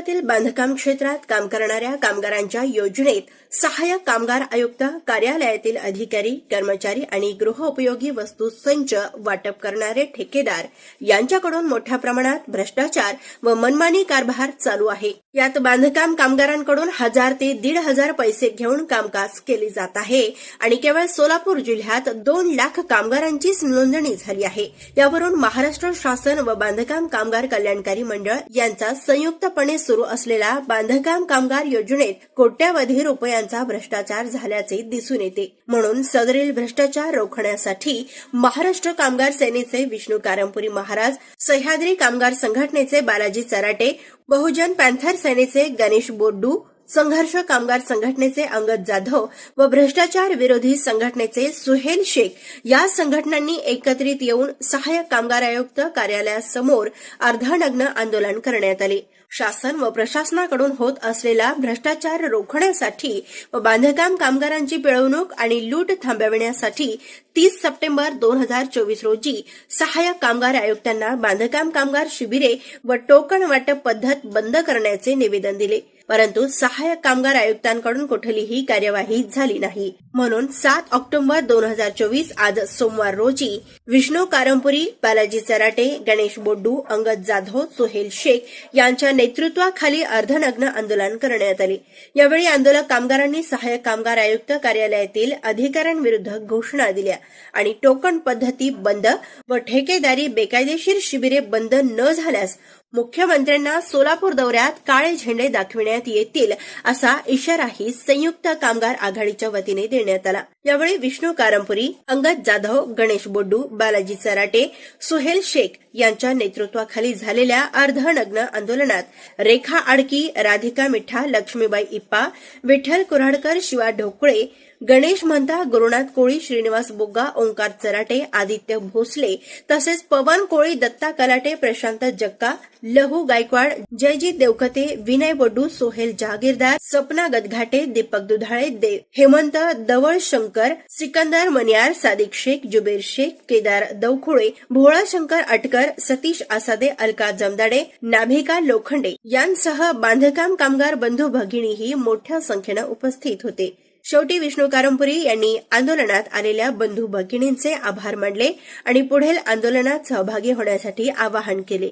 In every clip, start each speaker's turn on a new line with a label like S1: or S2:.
S1: सोलापुरातील बांधकाम क्षेत्रात काम करणाऱ्या कामगारांच्या योजनेत सहाय्यक कामगार आयुक्त कार्यालयातील अधिकारी कर्मचारी आणि गृहउपयोगी वस्तू संच वाटप करणारे ठेकेदार यांच्याकडून मोठ्या प्रमाणात भ्रष्टाचार व मनमानी कारभार चालू आहे. यात बांधकाम कामगारांकडून हजार ते दीड हजार पैसे घेऊन कामकाज केले जात आहे आणि केवळ सोलापूर जिल्ह्यात दोन लाख कामगारांचीच नोंदणी झाली आहे. यावरून महाराष्ट्र शासन व बांधकाम कामगार कल्याणकारी मंडळ यांचा संयुक्तपणे सुरू असलेल्या बांधकाम कामगार योजनेत कोट्यावधी रुपयांचा भ्रष्टाचार झाल्याचे दिसून येते. म्हणून सदरील भ्रष्टाचार रोखण्यासाठी महाराष्ट्र कामगार सेनेचे विष्णू कारंपुरी महाराज सह्याद्री कामगार संघटनेचे बालाजी चराटे बहुजन पॅन्थर सेनेचे गणेश बोड्डू संघर्ष कामगार संघटनेचे अंगद जाधव व भ्रष्टाचार विरोधी संघटनेचे सुहेल शेख या संघटनांनी एकत्रित येऊन सहाय्यक कामगार आयुक्त कार्यालयासमोर अर्धनग्न आंदोलन करण्यात आले. शासन व प्रशासनाकडून होत असलेला भ्रष्टाचार रोखण्यासाठी व बांधकाम कामगारांची पिळवणूक आणि लूट थांबविण्यासाठी तीस सप्टेंबर दोन हजार चोवीस रोजी सहाय्यक कामगार आयुक्तांना बांधकाम कामगार शिबिरे व टोकन वाटप पद्धत बंद करण्याचे निवेदन दिले. परंतु सहाय्यक कामगार आयुक्तांकडून कुठलीही कार्यवाही झाली नाही. म्हणून सात ऑक्टोबर दोन हजार चोवीस आज सोमवार रोजी विष्णू कारंपुरी बालाजी चराटे गणेश बोड्डू अंगद जाधव सुहेल शेख यांच्या नेतृत्वाखाली अर्धनग्न आंदोलन करण्यात आले. यावेळी आंदोलक कामगारांनी सहाय्यक कामगार आयुक्त कार्यालयातील अधिकाऱ्यांविरुद्ध घोषणा दिल्या आणि टोकन पद्धती बंद व ठेकेदारी बेकायदेशीर शिबिरे बंद न झाल्यास मुख्यमंत्र्यांना सोलापूर दौऱ्यात काळे झेंडे दाखविण्यात येतील असा इशाराही संयुक्त कामगार आघाडीच्या वतीने देण्यात आला. यावेळी विष्णू कारंपुरी अंगद जाधव गणेश बोड्डू बालाजी चराटे सुहेल शेख यांच्या नेतृत्वाखाली झालेल्या अर्धनग्न आंदोलनात रेखा आडकी राधिका मिठा लक्ष्मीबाई इप्पा विठ्ठल कुऱ्हाडकर शिवा ढोकळे गणेश म्हणता गुरुनाथ कोळी श्रीनिवास बोग्गा ओंकार चराटे आदित्य भोसले तसेच पवन कोळी दत्ता कलाटे प्रशांत जक्का लहू गायकवाड जयजीत देवकते विनय बडू सोहेल जहागीरदार सपना गदघाटे दीपक दुधाळे देव हेमंत दवळ शंकर सिकंदर मनियार सादिक शेख जुबेर शेख केदार दवखुळे भोळा शंकर अटकर सतीश आसादे अलका जमदाडे नाभिका लोखंडे यांसह बांधकाम कामगार बंधू भगिनीही मोठ्या संख्येनं उपस्थित होते. शेवटी विष्णू कारंपुरी यांनी आंदोलनात आलेल्या बंधू भगिनींचे आभार मानले आणि पुढील आंदोलनात सहभागी होण्यासाठी आवाहन केले.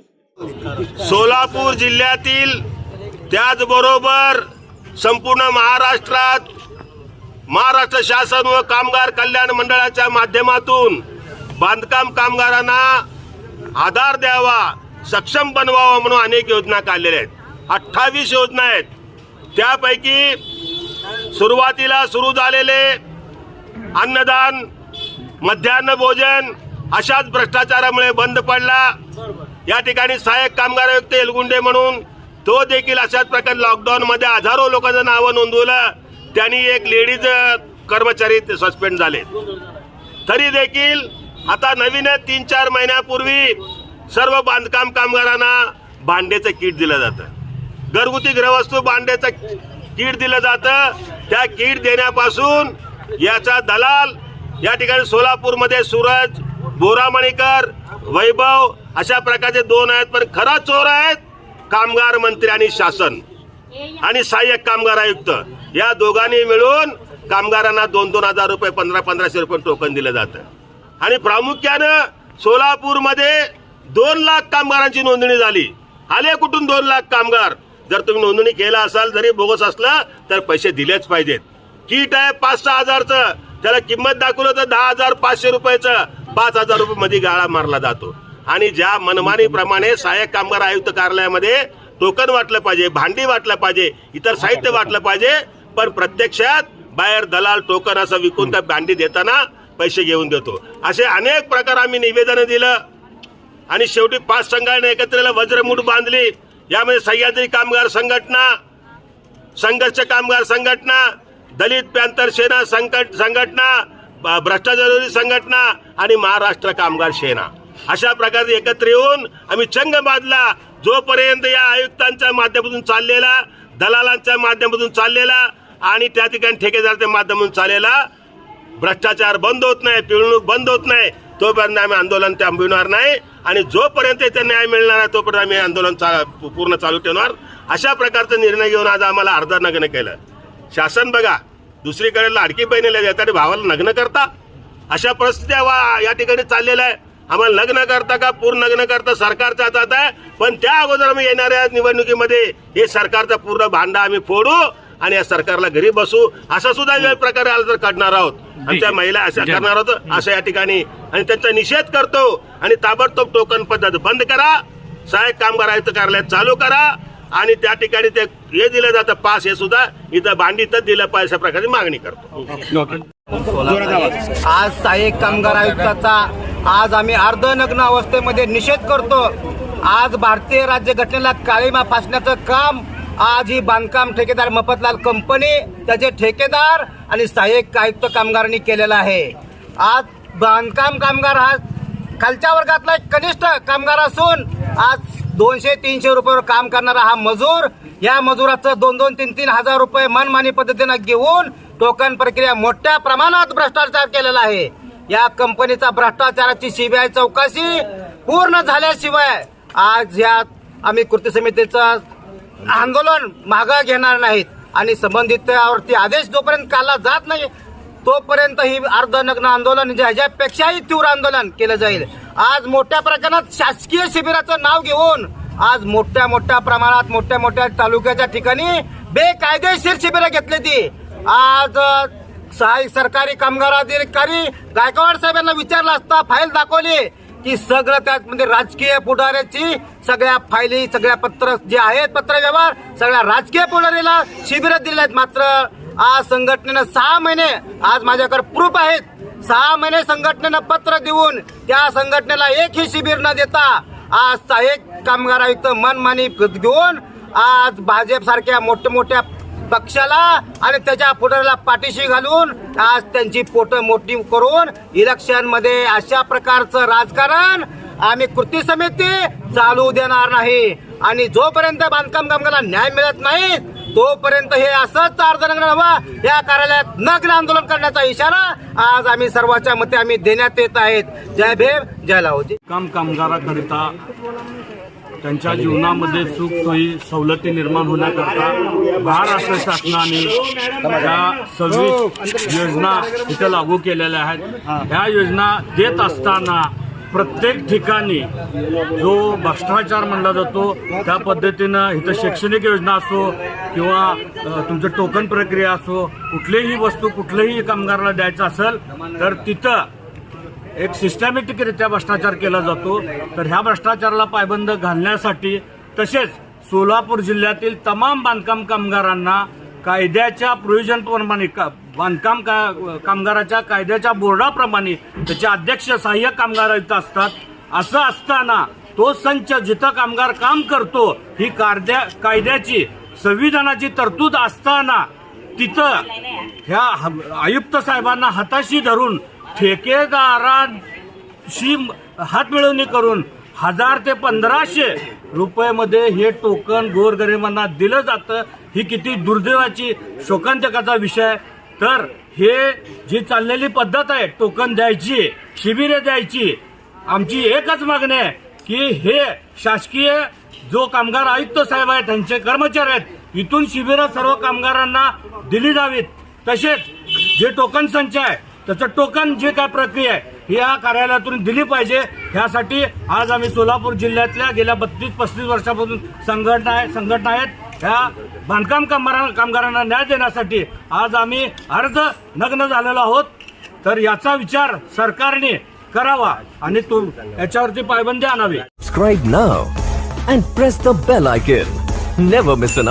S2: सोलापूर जिल्ह्यातील त्याचबरोबर संपूर्ण महाराष्ट्रात महाराष्ट्र शासन व कामगार कल्याण मंडळाच्या माध्यमातून बांधकाम कामगारांना आधार द्यावा सक्षम बनवावा म्हणून अनेक योजना काढलेल्या आहेत. अठ्ठावीस योजना आहेत. त्यापैकी सुरुवातीला सुरू झालेले अन्नदान मध्यान्ह भोजन अशाच भ्रष्टाचारामुळे बंद पडला. या ठिकाणी सहाय्यक कामगार आयुक्त एलगुंडे म्हणून तो देखील अशाच प्रकारे लॉकडाऊन मध्ये हजारो लोकांचं नावं नोंदवलं. त्यांनी एक लेडीज कर्मचारी सस्पेंड झाले. तरी देखील आता नवीन तीन चार महिन्यापूर्वी सर्व बांधकाम कामगारांना भांड्याचं किट दिलं जातं. घरगुती गृहवस्तू भांड्याचं किट दिलं जातं. त्या किट देण्यापासून याचा दलाल या ठिकाणी सोलापूरमध्ये सूरज बोरामणीकर वैभव अशा प्रकारचे दोन आहेत. पण खरा चोर आहेत कामगार मंत्री आणि शासन आणि सहाय्यक कामगार आयुक्त. या दोघांनी मिळून कामगारांना दोन दोन हजार रुपये पंधरा पंधराशे रुपये टोकन दिलं जातं. आणि प्रामुख्यानं सोलापूरमध्ये दोन लाख कामगारांची नोंदणी झाली. आले कुठून दोन लाख कामगार? जर तुम्ही नोंदणी केला असाल जरी बोगस असलं तर पैसे दिलेच पाहिजेत. किट आहे पाच सहा हजारचं. त्याला किंमत दाखवलं तर दहा हजार पाचशे रुपयाचं. पाच हजार रुपये मध्ये गाळा मारला जातो. आणि ज्या मनमानीप्रमाणे सहाय्यक कामगार आयुक्त कार्यालयामध्ये टोकन वाटलं पाहिजे भांडी वाटलं पाहिजे इतर साहित्य वाटलं पाहिजे पण प्रत्यक्षात बाहेर दलाल टोकन असं विकून त्या भांडी देताना पैसे घेऊन देतो. असे अनेक प्रकार आम्ही निवेदन दिलं. आणि शेवटी पाच संघाने एकत्र वज्रमूठ बांधली. यामध्ये सह्याद्री कामगार संघटना संघर्ष कामगार संघटना दलित पॅंथर सेना संकट संघटना ब- संघटना आणि महाराष्ट्र कामगार सेना. अशा प्रकारे एकत्र येऊन आम्ही चंग बांधला जोपर्यंत या आयुक्तांच्या माध्यमातून चाललेला दलालांच्या माध्यमातून चाललेला आणि त्या ठिकाणी ठेकेदाराच्या माध्यमातून चाललेला भ्रष्टाचार बंद होत नाही पिळवणूक बंद होत नाही तोपर्यंत आम्ही आंदोलन थांबविणार नाही. आणि जोपर्यंत इथे न्याय मिळणार आहे तोपर्यंत आम्ही आंदोलन चा- पूर्ण चालू ठेवणार. अशा प्रकारचा निर्णय घेऊन आज आम्हाला अर्धा नग्न केलं शासन बघा दुसरीकडे लाडकी बहिणीला देतात भावाला लग्न करता. अशा परिस्थिती वा- या ठिकाणी चाललेल्या आहे. आम्हाला लग्न करता का पूर्ण लग्न करता सरकारच्या हातात आहे. पण त्या अगोदर आम्ही येणाऱ्या निवडणुकीमध्ये हे सरकारचा पूर्ण भांडा आम्ही फोडू आणि या सरकारला घरी बसू. असा सुद्धा प्रकारे आला तर काढणार आहोत. आमच्या महिला अशा करणार आहोत असं या ठिकाणी. आणि त्यांचा निषेध करतो आणि ताबडतोब टोकन पद्धत बंद करा. सहाय्यक कामगार आयुक्त कार्यालय चालू करा. आणि त्या ठिकाणी ते हे दिलं जातं पास हे सुद्धा. इथं भांडीतच दिलं पाहिजे अशा प्रकारची मागणी करतो.
S3: आज सहाय्यक कामगार आयुक्ताचा आज आम्ही अर्धनग्न अवस्थेमध्ये निषेध करतो. आज भारतीय राज्यघटनेला काळीमा फासण्याचं काम आज ही बांधकाम ठेकेदार मफतलाल कंपनी त्याचे ठेकेदार आणि सहाय्यक आयुक्त कामगारांनी केलेला आहे. आज बांधकाम कामगार हा खालच्या वर्गातला एक कनिष्ठ कामगार असून आज दोनशे तीनशे रुपयावर काम करणारा हा मजूर या मजुराचं दोन दोन तीन तीन हजार रुपये मनमानी पद्धतीनं घेऊन टोकन प्रक्रिया मोठ्या प्रमाणात भ्रष्टाचार केलेला आहे. या कंपनीचा भ्रष्टाचाराची सीबीआय चौकशी पूर्ण झाल्याशिवाय आज या आम्ही कृती समितीचा आंदोलन मागं घेणार नाहीत. आणि संबंधित आदेश जोपर्यंत काढला जात नाही तोपर्यंत ही अर्धनग्न आंदोलन जे ह्याच्यापेक्षाही तीव्र आंदोलन केलं जाईल. आज मोठ्या प्रमाणात शासकीय शिबिराचं नाव घेऊन आज मोठ्या मोठ्या प्रमाणात मोठ्या मोठ्या तालुक्याच्या ठिकाणी बेकायदेशीर शिबिरं घेतली ती. आज सहाय्यक सरकारी कामगार अधिकारी गायकवाड साहेबांना विचारलं असता फाईल दाखवली. की सगळं त्यामध्ये म्हणजे राजकीय पुढाऱ्याची सगळ्या फायली सगळ्या पत्र जे आहेत पत्र व्यवहार सगळ्या राजकीय पुढारीला शिबिरं दिले आहेत. मात्र आज संघटनेनं सहा महिने आज माझ्याकडे प्रूफ आहेत. सहा महिने संघटनेनं पत्र देऊन त्या संघटनेला एकही शिबिर न देता आज सहाय्यक कामगार आयुक्त मनमानी घेऊन आज भाजप सारख्या मोठ्या मोठ्या पक्षाला आणि त्याच्या पुढाऱ्याला पाठीशी घालून आज त्यांची पोट मोठी करून इलेक्शनमध्ये अशा प्रकारचं राजकारण आम्ही कृती समिती चालू देणार नाही. आणि जोपर्यंत बांधकाम कामगाराला न्याय मिळत नाही तोपर्यंत हे असंच अर्धनग्न हवं. या कार्यालयात नग्न आंदोलन करण्याचा इशारा आज आम्ही सर्वांच्या मते आम्ही देण्यात येत आहेत. जय भीम जय लाहोजी
S4: काम कामगाराकरिता त्यांच्या जीवनामध्ये सुख सोयी सवलती निर्माण होण्याकरता महाराष्ट्र शासनाने ज्या सव्वीस योजना इथं लागू केलेल्या आहेत. ह्या योजना देत असताना प्रत्येक ठिकाणी जो भ्रष्टाचार म्हणला जातो त्या पद्धतीनं इथं शैक्षणिक योजना असो किंवा तुमचं टोकन प्रक्रिया असो कुठलीही वस्तू कुठल्याही कामगाराला द्यायचं असेल तर तिथं एक सिस्टमॅटिकरित्या भ्रष्टाचार केला जातो. तर ह्या भ्रष्टाचाराला पायबंद घालण्यासाठी तसेच सोलापूर जिल्ह्यातील तमाम बांधकाम कामगारांना कायद्याच्या प्रयोजनप्रमाणे का बांधकाम का कामगाराच्या कायद्याच्या बोर्डाप्रमाणे त्याचे अध्यक्ष सहाय्यक कामगार इथं असतात. असं असताना तो संच जिथं कामगार काम करतो ही कायद्या कायद्याची संविधानाची तरतूद असताना तिथं ह्या ह- आयुक्त साहेबांना हाताशी धरून ठेकेदारांशी हात मिळवणी करून हजार ते पंधराशे रुपयामध्ये हे टोकन गोरगरिबांना दिलं जातं ही किती दुर्दैवाची शोकांतकाचा विषय. तर हे जी चाललेली पद्धत आहे टोकन द्यायची शिबिरे द्यायची आमची एकच मागणी आहे की हे शासकीय जो कामगार आयुक्त साहेब आहेत त्यांचे कर्मचारी आहेत इथून शिबिरं सर्व कामगारांना दिली जावीत. तसेच जे टोकन संच आहे त्याचं टोकन जे काय प्रक्रिया आहे या कार्यालयातून दिली पाहिजे. ह्यासाठी आज आम्ही सोलापूर जिल्ह्यातल्या गेल्या बत्तीस पस्तीस वर्षापासून संघटना आहे संघटना आहेत. ह्या बांधकाम कामगारांना कामगारांना न्याय देण्यासाठी आज आम्ही अर्ध नग्न झालेलो आहोत. तर याचा विचार सरकारने करावा आणि तो याच्यावरती पायबंदी आणावी.
S5: Subscribe now and press the bell icon never miss an.